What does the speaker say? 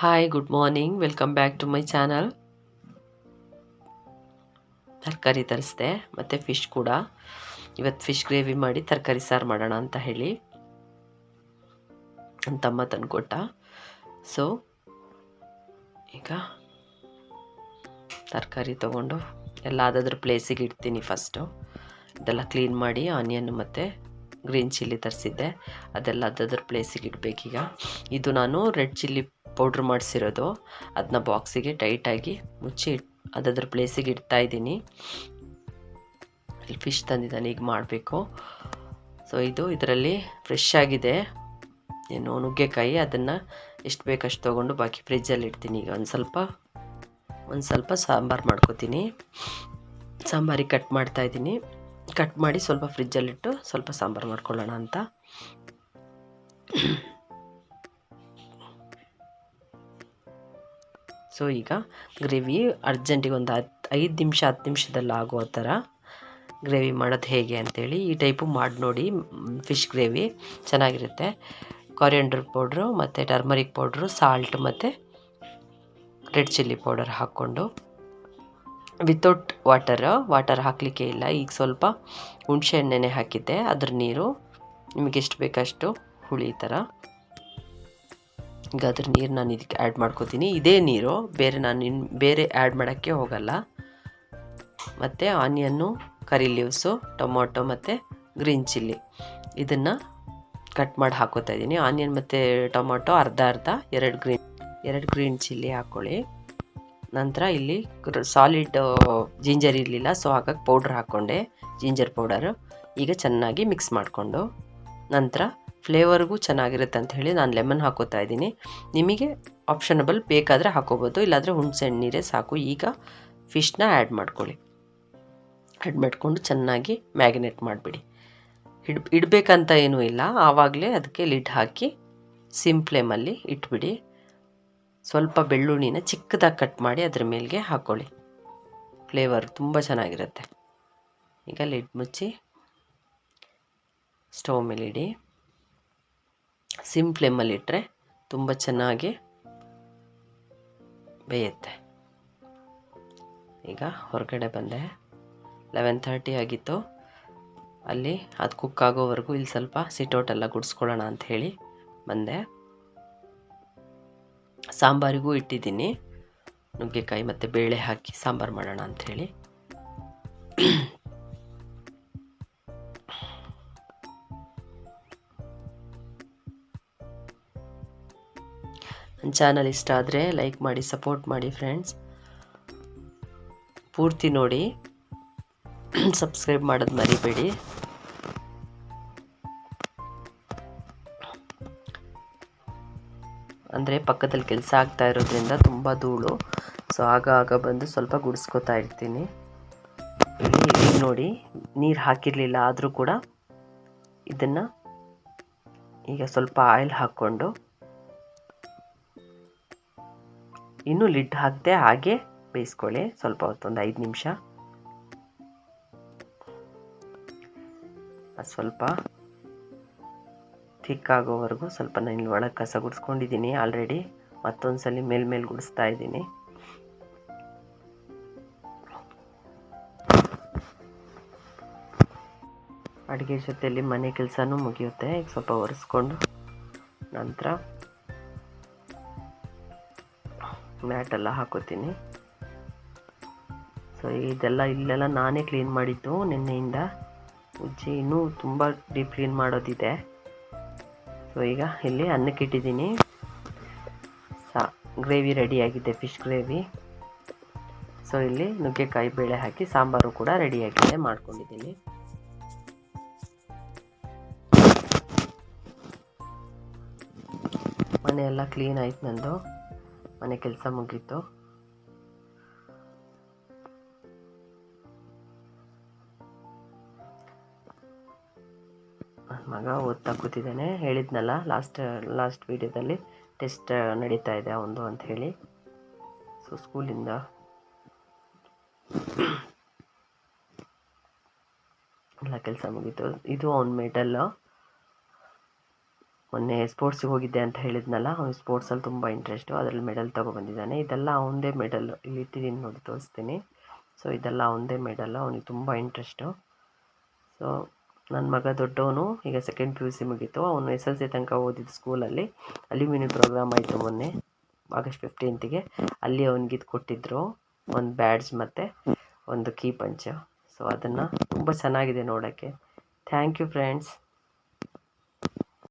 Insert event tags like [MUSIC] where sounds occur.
Hi good morning welcome back to my channel ತರಕಾರಿ ತರಿಸಿದೆ, ಮತ್ತು ಫಿಶ್ ಕೂಡ. ಇವತ್ತು ಫಿಶ್ ಗ್ರೇವಿ ಮಾಡಿ ತರಕಾರಿ ಸಾರು ಮಾಡೋಣ ಅಂತ ಹೇಳಿ ತಮ್ಮ ತಂದುಕೊಟ್ಟ. ಸೊ ಈಗ ತರಕಾರಿ ತೊಗೊಂಡು ಎಲ್ಲ ಅದಾದ್ರ ಪ್ಲೇಸಿಗೆ ಇಡ್ತೀನಿ ಫಸ್ಟು ಇದೆಲ್ಲ ಕ್ಲೀನ್ ಮಾಡಿ ಆನಿಯನ್ ಮತ್ತು ಗ್ರೀನ್ ಚಿಲ್ಲಿ ತರಿಸಿದ್ದೆ. ಅದೆಲ್ಲ ಅದಾದ್ರ ಪ್ಲೇಸಿಗೆ ಇಡಬೇಕೀಗ. ಇದು ನಾನು ರೆಡ್ ಚಿಲ್ಲಿ ಪೌಡ್ರ್ ಮಾಡಿಸಿರೋದು. ಅದನ್ನ ಬಾಕ್ಸಿಗೆ ಟೈಟಾಗಿ ಮುಚ್ಚಿ ಅದ್ರ ಪ್ಲೇಸಿಗೆ ಇಡ್ತಾ ಇದ್ದೀನಿ. ಇಲ್ಲಿ ಫಿಶ್ ತಂದಿದ್ದಾನೆ, ಈಗ ಮಾಡಬೇಕು. ಸೊ ಇದು ಇದರಲ್ಲಿ ಫ್ರೆಶ್ ಆಗಿದೆ. ಏನು ನುಗ್ಗೆಕಾಯಿ, ಅದನ್ನು ಎಷ್ಟು ಬೇಕಷ್ಟು ತೊಗೊಂಡು ಬಾಕಿ ಫ್ರಿಜ್ಜಲ್ಲಿ ಇಡ್ತೀನಿ. ಈಗ ಒಂದು ಸ್ವಲ್ಪ ಒಂದು ಸ್ವಲ್ಪ ಸಾಂಬಾರು ಮಾಡ್ಕೋತೀನಿ. ಸಾಂಬಾರಿಗೆ ಕಟ್ ಮಾಡ್ತಾ ಇದ್ದೀನಿ. ಕಟ್ ಮಾಡಿ ಸ್ವಲ್ಪ ಫ್ರಿಜ್ಜಲ್ಲಿಟ್ಟು ಸ್ವಲ್ಪ ಸಾಂಬಾರು ಮಾಡ್ಕೊಳ್ಳೋಣ ಅಂತ. ಸೊ ಈಗ ಗ್ರೇವಿ ಅರ್ಜೆಂಟಿಗೆ ಒಂದು ಹತ್ತು ಐದು ನಿಮಿಷ ಹತ್ತು ನಿಮಿಷದಲ್ಲಿ ಆಗೋ ಥರ ಗ್ರೇವಿ ಮಾಡೋದು ಹೇಗೆ ಅಂತೇಳಿ ಈ ಟೈಪು ಮಾಡಿ ನೋಡಿ, ಫಿಶ್ ಗ್ರೇವಿ ಚೆನ್ನಾಗಿರುತ್ತೆ. ಕೊರಿಯಂಡ್ರ್ ಪೌಡ್ರು ಮತ್ತು ಟರ್ಮರಿಕ್ ಪೌಡ್ರು ಸಾಲ್ಟ್ ಮತ್ತು ರೆಡ್ ಚಿಲ್ಲಿ ಪೌಡರ್ ಹಾಕ್ಕೊಂಡು ವಿತೌಟ್ ವಾಟರ್ ವಾಟರ್ ಹಾಕಲಿಕ್ಕೆ ಇಲ್ಲ. ಈಗ ಸ್ವಲ್ಪ ಹುಣಸೆ ಎಣ್ಣೆನೆ ಹಾಕಿದ್ದೆ. ಅದ್ರ ನೀರು ನಿಮಗೆ ಎಷ್ಟು ಬೇಕಷ್ಟು ಹುಳಿ ಥರ ಈಗ ಅದ್ರ ನೀರು ನಾನು ಇದಕ್ಕೆ ಆ್ಯಡ್ ಮಾಡ್ಕೋತೀನಿ. ಇದೇ ನೀರು. ಬೇರೆ ನಾನು ಇನ್, ಬೇರೆ ಆ್ಯಡ್ ಮಾಡೋಕ್ಕೆ ಹೋಗಲ್ಲ. ಮತ್ತು ಆನಿಯನ್ನು ಕರಿ ಲೀವ್ಸು ಟೊಮೊಟೊ ಮತ್ತು ಗ್ರೀನ್ ಚಿಲ್ಲಿ ಇದನ್ನು ಕಟ್ ಮಾಡಿ ಹಾಕೋತಾ ಇದ್ದೀನಿ. ಆನಿಯನ್ ಮತ್ತು ಟೊಮೊಟೊ ಅರ್ಧ ಅರ್ಧ, ಎರಡು ಗ್ರೀನ್ ಎರಡು ಗ್ರೀನ್ ಚಿಲ್ಲಿ ಹಾಕ್ಕೊಳ್ಳಿ ನಂತರ ಇಲ್ಲಿ ಸಾಲಿಡ್ ಜಿಂಜರ್ ಇರಲಿಲ್ಲ ಸೊ ಹಾಗಾಗಿ ಪೌಡ್ರ್ ಹಾಕ್ಕೊಂಡೆ ಜಿಂಜರ್ ಪೌಡರು ಈಗ ಚೆನ್ನಾಗಿ ಮಿಕ್ಸ್ ಮಾಡಿಕೊಂಡು ನಂತರ ಫ್ಲೇವರ್ಗೂ ಚೆನ್ನಾಗಿರುತ್ತೆ ಅಂತ ಹೇಳಿ ನಾನು ಲೆಮನ್ ಹಾಕೋತಾ ಇದ್ದೀನಿ. ನಿಮಗೆ ಆಪ್ಷನಬಲ್ ಬೇಕಾದರೆ ಹಾಕೋಬೋದು, ಇಲ್ಲಾಂದರೆ ಹುಣಸೆ ಸಾಕು. ಈಗ ಫಿಶ್ನ ಆ್ಯಡ್ ಮಾಡ್ಕೊಳ್ಳಿ. ಆ್ಯಡ್ ಮಾಡಿಕೊಂಡು ಚೆನ್ನಾಗಿ ಮ್ಯಾಗಿನೇಟ್ ಮಾಡಿಬಿಡಿ. ಇಡ್, ಇಡಬೇಕಂತ ಏನೂ ಇಲ್ಲ. ಆವಾಗಲೇ ಅದಕ್ಕೆ ಲಿಡ್ ಹಾಕಿ ಸಿಮ್ ಫ್ಲೇಮಲ್ಲಿ ಇಟ್ಬಿಡಿ. ಸ್ವಲ್ಪ ಬೆಳ್ಳುಳ್ಳಿನ ಚಿಕ್ಕದಾಗಿ ಕಟ್ ಮಾಡಿ ಅದ್ರ ಮೇಲಿಗೆ ಹಾಕ್ಕೊಳ್ಳಿ ಫ್ಲೇವರ್ ತುಂಬ ಚೆನ್ನಾಗಿರುತ್ತೆ. ಈಗ ಲಿಡ್ ಮುಚ್ಚಿ ಸ್ಟವ್ ಮೇಲೆ ಇಡಿ ಸಿಮ್ ಫ್ಲೇಮಲ್ಲಿ ಇಟ್ಟರೆ ತುಂಬ ಚೆನ್ನಾಗಿ ಬೇಯುತ್ತೆ. ಈಗ ಹೊರಗಡೆ ಬಂದೆ. ಲೆವೆನ್ ತರ್ಟಿ ಆಗಿತ್ತು. ಅಲ್ಲಿ ಅದು ಕುಕ್ ಆಗೋವರೆಗೂ ಇಲ್ಲಿ ಸ್ವಲ್ಪ ಸಿಟೌಟೆಲ್ಲ ಗುಡಿಸ್ಕೊಳ್ಳೋಣ ಅಂತ ಹೇಳಿ ಬಂದೆ. ಸಾಂಬಾರಿಗೂ ಇಟ್ಟಿದ್ದೀನಿ. ನುಗ್ಗೆಕಾಯಿ ಮತ್ತು ಬೇಳೆ ಹಾಕಿ ಸಾಂಬಾರು ಮಾಡೋಣ ಅಂಥೇಳಿ ನನ್ನ ಚಾನಲ್ ಇಷ್ಟ ಆದರೆ ಲೈಕ್ ಮಾಡಿ ಸಪೋರ್ಟ್ ಮಾಡಿ ಫ್ರೆಂಡ್ಸ್ ಪೂರ್ತಿ ನೋಡಿ. [CLEARS THROAT] ಸಬ್ಸ್ಕ್ರೈಬ್ ಮಾಡೋದು ಮರಿಬೇಡಿ. ಅಂದರೆ ಪಕ್ಕದಲ್ಲಿ ಕೆಲಸ ಆಗ್ತಾ ಇರೋದ್ರಿಂದ ತುಂಬ ಧೂಳು. ಸೊ ಆಗ ಆಗ ಬಂದು ಸ್ವಲ್ಪ ಗುಡಿಸ್ಕೋತಾ ಇರ್ತೀನಿ. ಇಲ್ಲಿ ನೋಡಿ, ನೀರು ಹಾಕಿರಲಿಲ್ಲ ಆದರೂ ಕೂಡ ಇದನ್ನು ಈಗ ಸ್ವಲ್ಪ ಆಯಿಲ್ ಹಾಕ್ಕೊಂಡು ಇನ್ನೂ ಲಿಡ್ ಹಾಕದೆ ಹಾಗೆ ಬೇಯಿಸ್ಕೊಳ್ಳಿ ಸ್ವಲ್ಪ ಹೊತ್ತೊಂದು ಐದು ನಿಮಿಷ. ಸ್ವಲ್ಪ ಥಿಕ್ ಆಗೋವರೆಗೂ ಸ್ವಲ್ಪ ನಾನು ಒಳಗೆ ಕಸ ಗುಡಿಸ್ಕೊಂಡಿದ್ದೀನಿ ಆಲ್ರೆಡಿ ಮತ್ತೊಂದು ಸಲ ಮೇಲ್ಮೇಲೆ ಗುಡಿಸ್ತಾ ಇದ್ದೀನಿ. ಅಡುಗೆ ಜೊತೆಯಲ್ಲಿ ಮನೆ ಕೆಲಸನೂ ಮುಗಿಯುತ್ತೆ. ಈಗ ಸ್ವಲ್ಪ ಒರೆಸ್ಕೊಂಡು ನಂತರ ಮ್ಯಾಟೆಲ್ಲ ಹಾಕೋತೀನಿ. ಸೊ ಇದೆಲ್ಲ ಇಲ್ಲೆಲ್ಲ ನಾನೇ ಕ್ಲೀನ್ ಮಾಡಿದ್ದು ನಿನ್ನೆಯಿಂದ. ಉಜ್ಜಿ ಇನ್ನೂ ತುಂಬ ಡೀಪ್ ಕ್ಲೀನ್ ಮಾಡೋದಿದೆ. ಸೊ ಈಗ ಇಲ್ಲಿ ಅನ್ನಕ್ಕೆ ಇಟ್ಟಿದ್ದೀನಿ. ಸಾ ಗ್ರೇವಿ ರೆಡಿಯಾಗಿದೆ ಫಿಶ್ ಗ್ರೇವಿ ಸೊ ಇಲ್ಲಿ ನುಗ್ಗೆಕಾಯಿ ಬೇಳೆ ಹಾಕಿ, ಸಾಂಬಾರು ಕೂಡ ರೆಡಿಯಾಗಿದೆ ಮಾಡ್ಕೊಂಡಿದ್ದೀನಿ. ಮನೆಯೆಲ್ಲ ಎಲ್ಲ ಕ್ಲೀನ್ ಆಯ್ತು ನಂದು. ಮನೆ ಕೆಲಸ ಮುಗೀತು. ನನ್ನ ಮಗ ಓದ್ತಾ ಕೂತಿದ್ದಾನೆ. ಹೇಳಿದ್ನಲ್ಲ ಲಾಸ್ಟ್ ಲಾಸ್ಟ್ ವೀಡಿಯೋದಲ್ಲಿ ಟೆಸ್ಟ್ ನಡೀತಾ ಇದೆ ಅವನದು ಅಂತ ಹೇಳಿ. ಸೊ ಸ್ಕೂಲಿಂದ ಎಲ್ಲ ಕೆಲಸ ಮುಗೀತು. ಇದು ಅವ್ನ ಮೆಡಲ್ಲು ಮೊನ್ನೆ ಸ್ಪೋರ್ಟ್ಸಿಗೆ ಹೋಗಿದ್ದೆ ಅಂತ ಹೇಳಿದ್ನಲ್ಲ, ಅವ್ನು ಸ್ಪೋರ್ಟ್ಸಲ್ಲಿ ತುಂಬ ಇಂಟ್ರೆಸ್ಟು ಅದರಲ್ಲಿ ಮೆಡಲ್ ತೊಗೊಬಂದಿದ್ದಾನೆ ಇದೆಲ್ಲ ಅವನದೇ ಮೆಡಲ್ ಇಲ್ಲಿ ಇಟ್ಟಿದ್ದೀನಿ ನೋಡಿ, ತೋರಿಸ್ತೀನಿ. ಸೊ ಇದೆಲ್ಲ ಅವನದೇ ಮೆಡಲ್ ಅವನಿಗೆ ತುಂಬ ಇಂಟ್ರೆಸ್ಟು ಸೊ ನನ್ನ ಮಗ ದೊಡ್ಡವನು, ಈಗ ಸೆಕೆಂಡ್ ಪಿ ಯು ಸಿ ಮುಗೀತು. ಅವನು ಎಸ್ ಎಲ್ ಸಿ ತನಕ ಓದಿದ್ದು ಸ್ಕೂಲಲ್ಲಿ ಅಲ್ಯೂಮಿನಿ ಪ್ರೋಗ್ರಾಮ್ ಆಯಿತು ಮೊನ್ನೆ ಆಗಸ್ಟ್ ಫಿಫ್ಟೀನ್ತಿಗೆ ಅಲ್ಲಿ ಅವನಿಗೆ ಇದು ಕೊಟ್ಟಿದ್ದರು ಒಂದು ಬ್ಯಾಡ್ಜ್ ಮತ್ತು ಒಂದು ಕೀ ಪಂಚ ಸೊ ಅದನ್ನು ತುಂಬ ಚೆನ್ನಾಗಿದೆ ನೋಡೋಕ್ಕೆ. Thank you friends